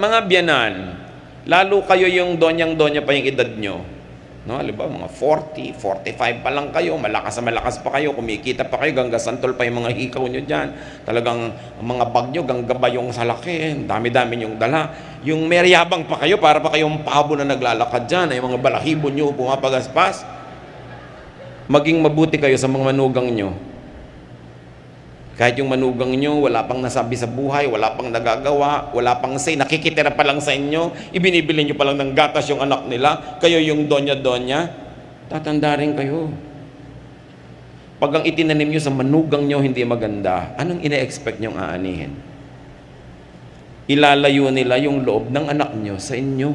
mga biyanan, lalo kayo yung donyang-donya pa yung edad nyo. No, halimbawa, mga 40, 45 pa lang kayo, malakas na malakas pa kayo, kumikita pa kayo, gangga santol pa yung mga hikaw nyo dyan. Talagang ang mga bag nyo, gangga ba yung sa laki, dami-dami yung dala. Yung meryabang pa kayo, para pa kayong pabo na naglalakad dyan, yung mga balahibo nyo pumapagaspas. Maging mabuti kayo sa mga manugang nyo. Kahit yung manugang nyo, wala pang nasabi sa buhay, wala pang nagagawa, wala pang say, nakikitira pa lang sa inyo, ibinibili nyo pa lang ng gatas yung anak nila, kayo yung donya-donya, tatanda rin kayo. Pag ang itinanim nyo sa manugang nyo hindi maganda, anong ina-expect nyong aanihin? Ilalayo nila yung loob ng anak nyo sa inyo.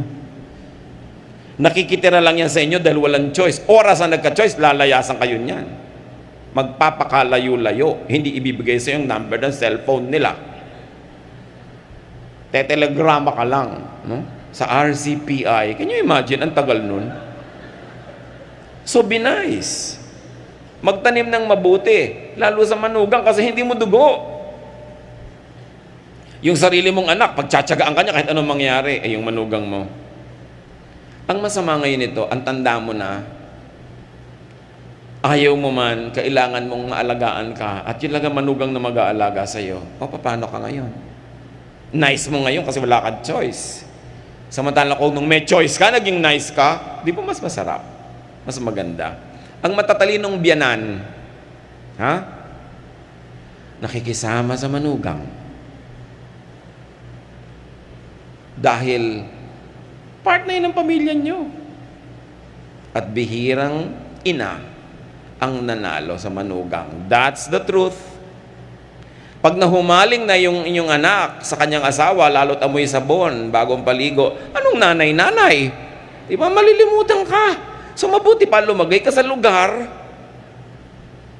Nakikitira lang yan sa inyo dahil walang choice. Oras na nagka-choice, lalayasan kayo niyan magpapakalayo-layo. Hindi ibibigay sa yung number ng cellphone nila. Tetelegrama ka lang no? sa RCPI. Can you imagine? Ang tagal nun. So be nice. Magtanim ng mabuti. Lalo sa manugang kasi hindi mo dugo. Yung sarili mong anak, pagtsatsagaan ka niya kahit anong mangyari, eh yung manugang mo. Ang masama ngayon ito, ang tanda mo na, ayaw mo man, kailangan mong maalagaan ka, at yun lang ang manugang na mag-aalaga sa'yo, o paano ka ngayon? Nice mo ngayon kasi wala kang choice. Samantala kung nung may choice ka, naging nice ka, di ba mas masarap? Mas maganda. Ang matatalinong biyanan, ha? Nakikisama sa manugang. Dahil part na yun ng pamilya nyo. At bihirang ina ang nanalo sa manugang. That's the truth. Pag nahumaling na yung inyong anak sa kanyang asawa, lalo't amoy sabon, bagong paligo, anong nanay-nanay? Di? Malilimutan ka. So mabuti pa lumagay ka sa lugar.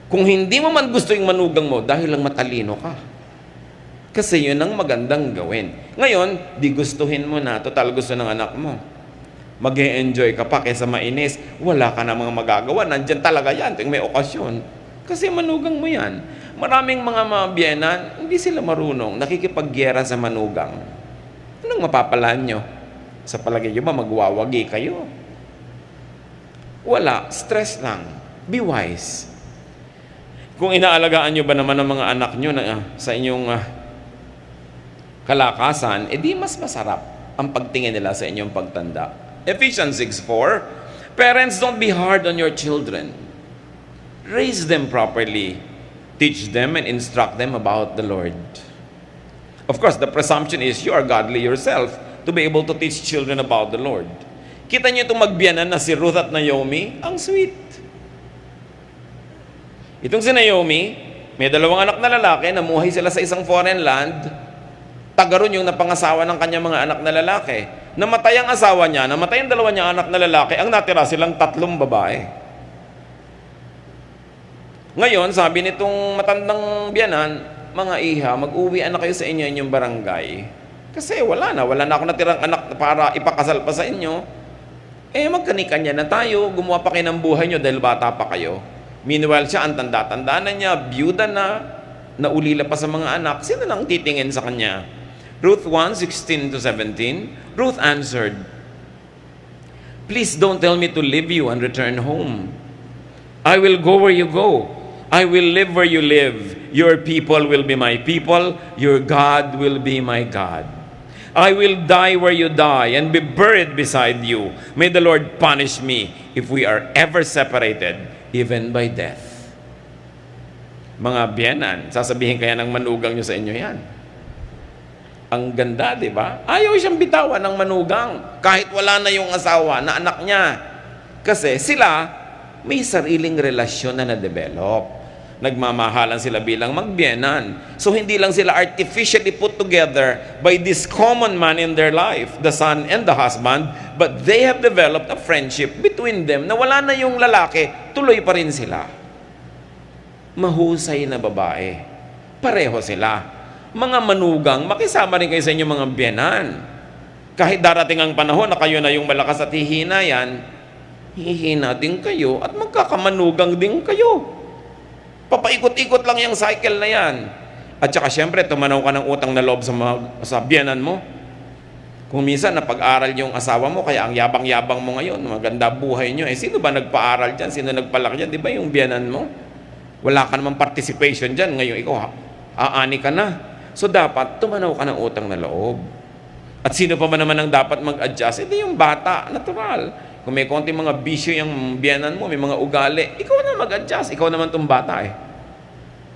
Kung hindi mo man gusto yung manugang mo, dahil lang matalino ka. Kasi yun ang magandang gawin. Ngayon, di gustuhin mo na, total gusto ng anak mo mag enjoy ka pa kaysa mainis, wala ka na mga magagawa. Nandyan talaga yan tuwing may okasyon. Kasi manugang mo yan. Maraming mga mabiyanan, hindi sila marunong. Nakikipagyera sa manugang. Anong mapapalaan nyo? Sa palagay nyo ba magwawagi kayo? Wala. Stress lang. Be wise. Kung inaalagaan nyo ba naman ang mga anak nyo na, uh, sa inyong uh, kalakasan, edi mas masarap ang pagtingin nila sa inyong pagtanda. Ephesians 6:4 Parents, don't be hard on your children. Raise them properly. Teach them and instruct them about the Lord. Of course, the presumption is you are godly yourself to be able to teach children about the Lord. Kita niyo itong magbiyanan na si Ruth at Naomi? Ang sweet. Itong si Naomi, may dalawang anak na lalaki, namuhay sila sa isang foreign land, tagaron yung napangasawa ng kanyang mga anak na lalaki. Namatay ang asawa niya, namatay ang dalawa niya anak na lalaki, ang natira silang tatlong babae. Ngayon, sabi nitong matandang biyanan, mga iha, mag-uwi na kayo sa inyo inyong barangay. Kasi wala na, wala na ako natirang anak para ipakasal pa sa inyo. Eh, magkanikanya na tayo, gumawa pa kayo ng buhay nyo dahil bata pa kayo. Meanwhile, siya, ang tanda-tanda na niya, byuda na, naulila pa sa mga anak, sino lang titingin sa kanya? Ruth 1, 16 to 17, Ruth answered, Please don't tell me to leave you and return home. I will go where you go. I will live where you live. Your people will be my people. Your God will be my God. I will die where you die and be buried beside you. May the Lord punish me if we are ever separated, even by death. Mga biyanan, sasabihin kaya ng manugang nyo sa inyo yan. Ang ganda, di ba? Ayaw siyang bitawan ng manugang kahit wala na yung asawa na anak niya. Kasi sila may sariling relasyon na na-develop. Nagmamahalan sila bilang magbiyenan. So hindi lang sila artificially put together by this common man in their life, the son and the husband, but they have developed a friendship between them na wala na yung lalaki, tuloy pa rin sila. Mahusay na babae. Pareho sila mga manugang, makisama rin kayo sa inyong mga biyanan. Kahit darating ang panahon na kayo na yung malakas at hihina yan, hihina din kayo at magkakamanugang din kayo. Papaikot-ikot lang yung cycle na yan. At saka siyempre, tumanaw ka ng utang na loob sa, mga, sa biyanan mo. Kung minsan napag-aral yung asawa mo, kaya ang yabang-yabang mo ngayon, maganda buhay nyo. Eh, sino ba nagpa-aral dyan? Sino nagpalaki dyan? Di ba yung biyanan mo? Wala ka namang participation dyan. Ngayon, ikaw, aani ka na. So, dapat tumanaw ka ng utang na loob. At sino pa ba naman ang dapat mag-adjust? Hindi yung bata, natural. Kung may konting mga bisyo yung biyanan mo, may mga ugali, ikaw na mag-adjust. Ikaw naman tong bata eh.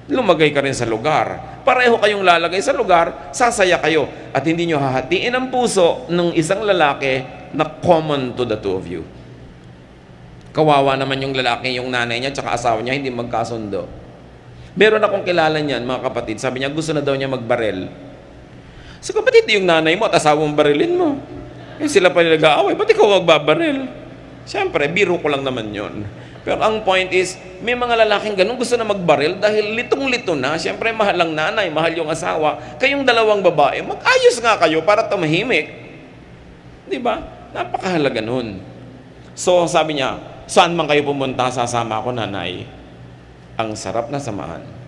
Lumagay ka rin sa lugar. Pareho kayong lalagay sa lugar, sasaya kayo. At hindi nyo hahatiin ang puso ng isang lalaki na common to the two of you. Kawawa naman yung lalaki, yung nanay niya, tsaka asawa niya, hindi magkasundo. Meron akong kilala niyan, mga kapatid. Sabi niya, gusto na daw niya magbarel. So kapatid, yung nanay mo at asawa mong barilin mo. Eh sila pa nag-aaway, ba't ikaw magbabaril? Siyempre, biro ko lang naman yon. Pero ang point is, may mga lalaking ganun gusto na magbaril dahil litong-lito na. Siyempre, mahal ang nanay, mahal yung asawa. Kayong dalawang babae, mag-ayos nga kayo para tumahimik. Di ba? Napakahalaga nun. So, sabi niya, saan man kayo pumunta, sasama ako, nanay. Ang sarap na samahan.